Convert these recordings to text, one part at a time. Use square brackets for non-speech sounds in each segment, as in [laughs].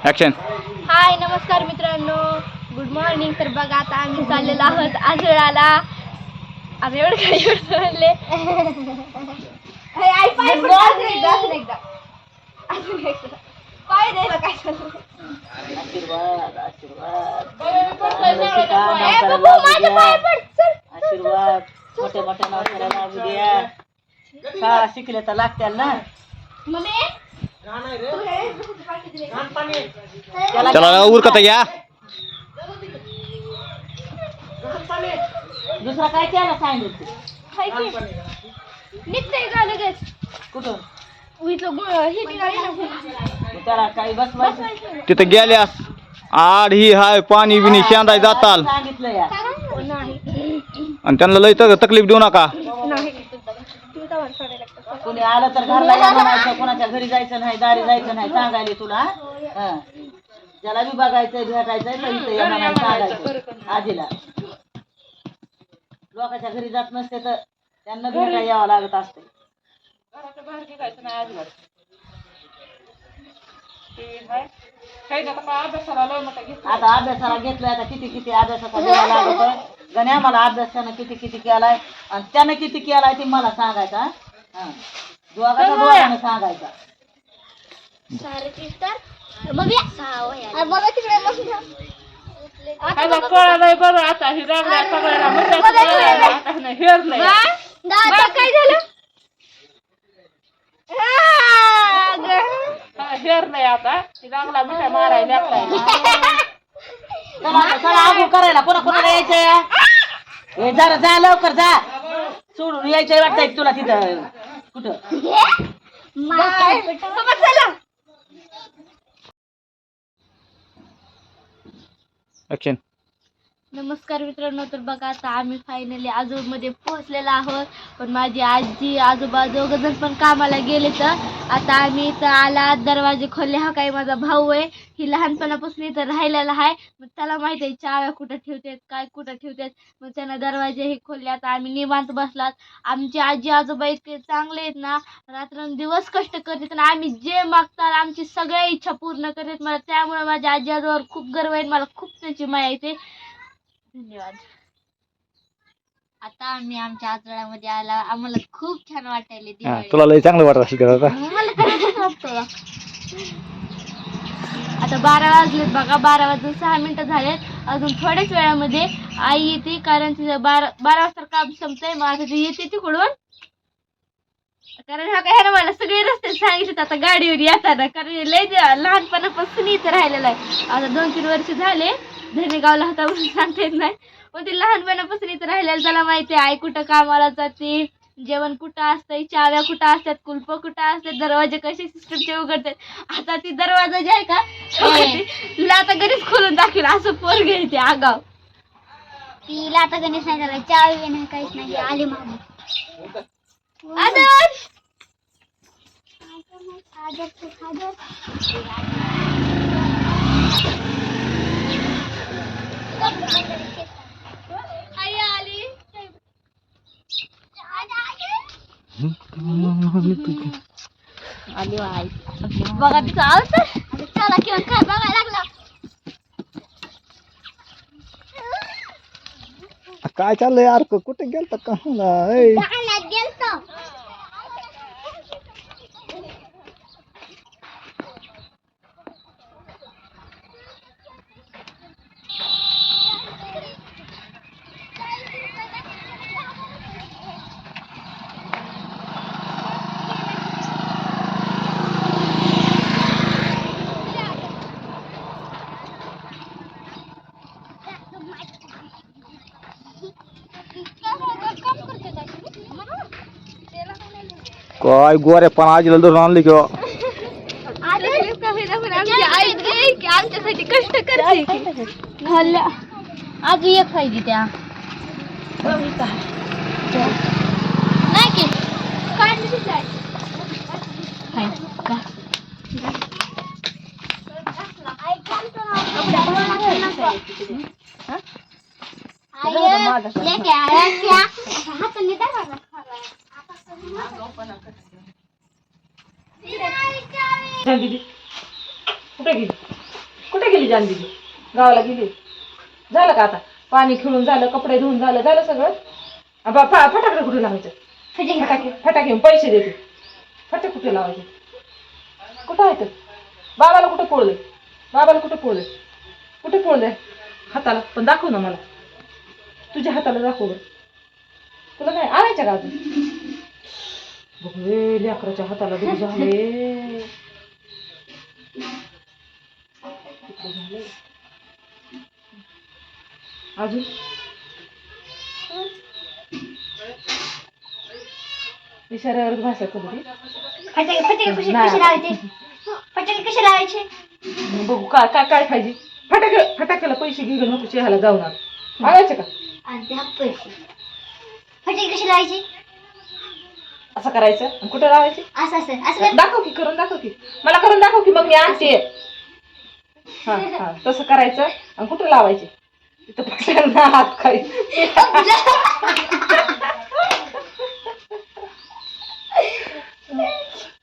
Action हाय नमस्कार मित्रांनो. Good morning तर बघा आता आम्ही चाललेलो आहोत आजोळाला. आम्ही एवढं काय एवढं म्हणले. अजून एकदा, अजून एकदा. अजून एकदा. पाय द्यायला काय? आशीर्वाद आशीर्वाद. ए, बघू, माझ्या पाय पड, चल. आशीर्वाद. मोठ्या मोठ्या नवसाला लागू द्या. शाळा शिकले तर लागत्याल ना. मम्मी? चला उरकत घ्या दुसरा काय केला सांगितलं? निघतंय का लगेच. कुठं? हे त्याला काही बसवायचं. तिथं गेल्यास आड ही हाय पाणी बिनी शेंदाय जाताल. सांगितलं आणि त्यांना लय तर तकलीफ देऊ नका नाही तुम्ही तर वर सोडायला लागतं. कोणी आलं तर घरला या म्हणायचं कोणाच्या घरी जायचं नाही दारी जायचं नाही सांगायला तुला हं. ज्याला बी बघायचंय भेटायचंय तर इथं या म्हणायला सांगायचं आजीला. लोकांच्या घरी जात नसते तर त्यांना भेटायला यावं लागत असते. आता अभ्यासाला घेतलोय आता किती किती अभ्यासाचा वेळ लागत गण्या मला अभ्यासानं किती किती केलाय आणि त्यानं किती केलाय ते मला सांगायचा हं. दोघाचा दोघांना सांगायचा. सारे तीस तर. मग या. अरे बघा तिकडे बसून ठेव. आता बघा. कळलंय बरं. आता ही रांगड्या सगळ्याला म्हणजे बघा तिकडे. आता नाही हेरलंय. काय झालं. हा, आता. ही मारायला चला करायला. पुन्हा कोणाला यायचंय? हे जरा जा लवकर जा. सोडून यायचं वाटतंय तुला तिथं कुठं माय. नमस्कार मित्रांनो तर बघा आता आम्ही फायनली आजोबामध्ये पोहोचलेलो आहोत. पण माझी आजी आजोबा दोघंजण पण कामाला गेले तर आता आम्ही इथं आला दरवाजे खोलले. हा काही माझा भाऊ आहे. ही लहानपणापासून इथं राहिलेला आहे. मग त्याला माहिती आहे चाव्या कुठं ठेवतात काय कुठं ठेवतात. मग त्यानं दरवाजे हे खोलले. आता आम्ही निवांत बसलात. आमची आजी आजोबा इतके चांगले आहेत ना रात्रंदिवस कष्ट करतात आणि आम्ही जे मागतात आमची सगळ्या इच्छा पूर्ण करतात. मला त्यामुळे माझ्या आजी आजोबावर खूप गर्व आहे मला खूप त्याची माया येते. धन्यवाद. आता आम्ही आमच्या आजोळ्यामध्ये आला. आम्हाला खूप छान वाटायले हा, दिवाळी. तुला लय चांगलं वाटत असेल का आता. मला. आता बारा वाजलेत बघा. बारा वाजून सहा मिनिटं झालेत. अजून थोड्याच वेळामध्ये आई येते कारण तिचं बारा बारा वाजता काम संपतंय. मग आता ती येते तिकडून. कारण हा काय ह्यानं मला सगळे रस्ते सांगितले आता गाडीवर येताना. कारण हे लय लहानपणापासून इथं राहिलेलं आहे. आता दोन तीन वर्ष झाले. धनेगावला होता म्हणून सांगता येत नाही. पण ते लहानपणापासून इथं राहिलेलं त्याला माहिती आहे आई कुठं कामाला जाते जेवण कुठं असतंय चाव्या कुठं असतात कुलप कुठं असतात दरवाजे कसे सिस्टमचे उघडतात. आता ती दरवाजा जे आहे का तुला आता घरीच खोलून दाखवेल असं पोर घ्यायचे आगाव. तिला आता गणेश नाही झाला चावी नाही काहीच नाही आली मागे. आदर्श आई आली आली आई बघा चला किंवा काय बघायला लागला काय चाललंय यार कुठे गेलता का काय गोऱ्या पण आजीला धरून आणली किंवा आमची आई गई की आमच्यासाठी कष्ट करते खाल्ल्या अजून एक पाहिजे त्या नाही की काय दिसलाय कुठे गेली? कुठे गेली जानदी गावाला गेली. झालं का आता? पाणी खेळून झालं कपडे धुवून झालं झालं सगळं? बा- फटाकडे कुठे लावायचं? फटाके फटाके पैसे देते. फटाके कुठे लावायचे? कुठं आहे ते? बाबाला कुठं पोळले? बाबाला कुठं पोळले? कुठे पोळले? हाताला. पण दाखव ना मला. तुझ्या हाताला दाखव. तुला काय आणायचं का अजून? लेकराच्या हाताला [laughs] झाले. अजून? इशाऱ्यावर भाषा करू फटाके फटाके कसे लावायचे? फटाके कसे लावायचे? बघू काय काय फटाके फटाक्याला पैसे घेऊन नको चेहाला जाऊन आण. आणायचे का? आणि पैसे. फटाके कसे लावायचे? असं करायचं. आणि कुठे लावायचे? असं असं असं. दाखव की करून दाखव की. मला करून दाखव की मग मी आणते. हा हा. तसं करायचं आणि कुठे लावायचे? तिथं फटाक्यांना हात खाई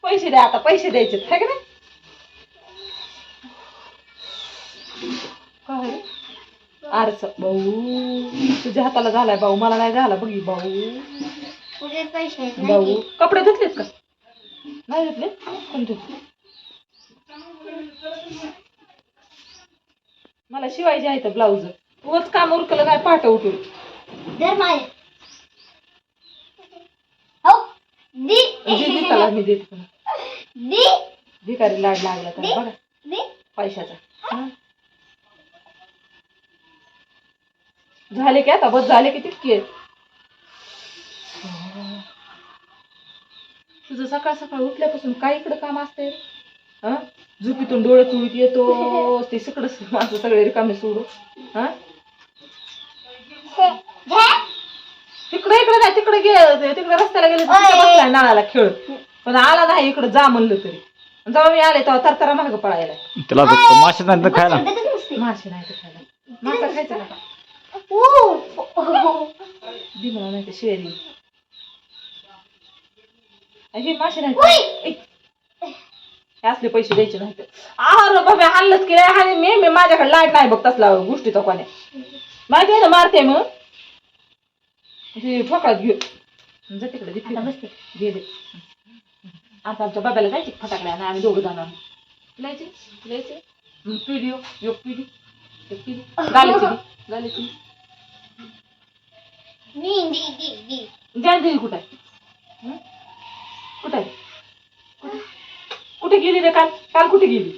पैसे द्या आता पैसे द्यायचे. है का नाही? काय? आरस. भाऊ तुझ्या हाताला झालाय भाऊ मला नाही झाला बघी भाऊ. भाऊ कपडे धुतलेत का? नाही धुतले? कोण धुतले? मला शिवायचे आहेत ब्लाऊज उगाच काम उरकलं काय पाठ उठून धर हो दी जी दिसाला मी देते पण. दी भिकारी लाड लागला तर बघा दी पैशाचा हा. झाले की आता बस झाले की तितके आहेत. तुझं सकाळ सकाळ उठल्यापासून काय इकडं काम असते हा? झोपीतून डोळे चुळीत येतो. ते सगळं माझं सगळे रिकामे सोडू हा? तिकडे इकडे नाही तिकडे गे तिकडे रस्त्याला गेले. बसलाय नळाला खेळ पण आला नाही इकडे जा म्हणलं तरी. जेव्हा मी आले तेव्हा तरतरा महाग पळायला. त्याला मासे नाही तर खायला. मासे नाही तर खायला. मासा खायचा नाही तर शेरी. हे मासे नाही. हे असले पैसे द्यायचे नाही तर आहार बाबा हाणलंच की नाही हाणे मी मी माझ्याकडे लाइट नाही बघ तसला गोष्टीचा कोण्या माहिती आहे ना मारते मग? ते ठोकात घेऊ जा तिकडे दे आता बसते. घे दे आता आमच्या बाबाला जायचे फटाकडे आणि आम्ही दोघं जाणार. लायचे लायचे पिढी एक पिढी. एक पिढी. गालीची दे, गालीची दी दी दी दी जानदेवी कुठं आहे? हं? कुठं आहे? कुठं- कुठे गेली रे काल? काल कुठे गेली?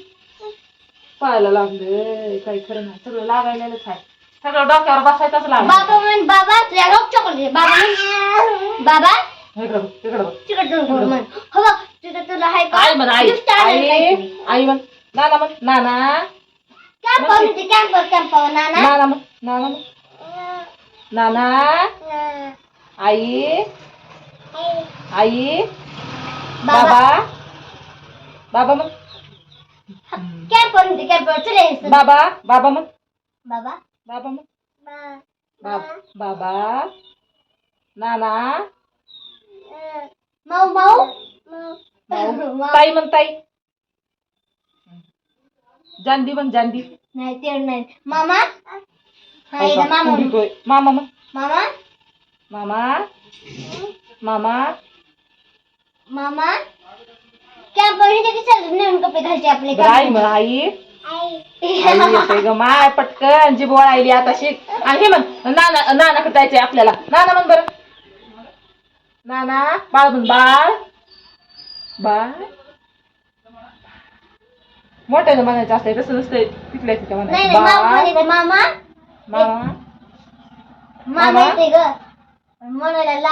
पाहायला लागले. काही खरं नाही. सगळं लागायलाच आहे. सगळं डोक्यावर बसायचंच लागलं. बाबा म्हण बाबा तुला रोग चॉकलेट बाबा म्हण बाबा? इकडं बघ इकडं बघ. तिकडे जाऊन बोल म्हण. हो बघ तिथं तुला हाय का? आई म्हण आई. Gift आणायला आई काहीतरी. आई म्हण. नाना म्हण नाना. कॅम्पर म्हणजे कॅम्पर कॅम्पर नाना. नाना म्हण नाना म्हण. नाना. आई. आई. बाबा. बाबा. बाबा कॅम्पर म्हणजे कॅम्पर चले बाबा बाबा म्हण बाबा? बाबा म्हण बाब- बाबा? नाना? माऊ माऊ? माऊ. माऊ. [laughs] ताई म्हण ताई. जानदी म्हण जानदी नाही ते नाही. मामा? नाही ना मामा. मामा म्हण मामा? मामा? मामा? मामा? कपडे घालचे आपले बरं, आई. ग माय पटकन जी बोळायली आता शिक. आणि हे म्हण नाना नानाकडे जायचंय आपल्याला? नाना म्हण बरं. नाना बाळ म्हण बाळ. बाळ. मोठ्यानं म्हणायचं असतंय तसं नसतंय. तिथल्या तिथं नाही म्हणायचं. नाही मामा बाळ. म्हणायचं मामा मामा. मामा. मामा? येते ग. म्हणायला ला